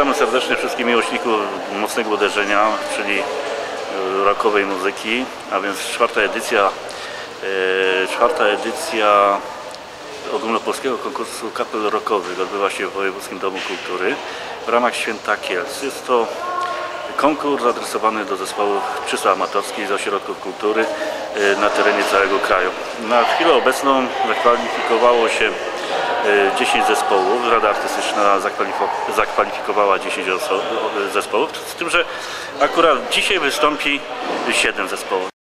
Witam serdecznie wszystkich miłośników mocnego uderzenia, czyli e, rockowej muzyki, a więc czwarta edycja, e, czwarta edycja ogólnopolskiego konkursu kapel rockowych odbywa się w Wojewódzkim Domu Kultury w ramach Święta Kielc. Jest to konkurs adresowany do zespołów czysto amatorskich z ośrodków kultury e, na terenie całego kraju. Na chwilę obecną zakwalifikowało się 10 zespołów. Rada Artystyczna zakwalifikowała 10 oso- zespołów, z tym, że akurat dzisiaj wystąpi 7 zespołów.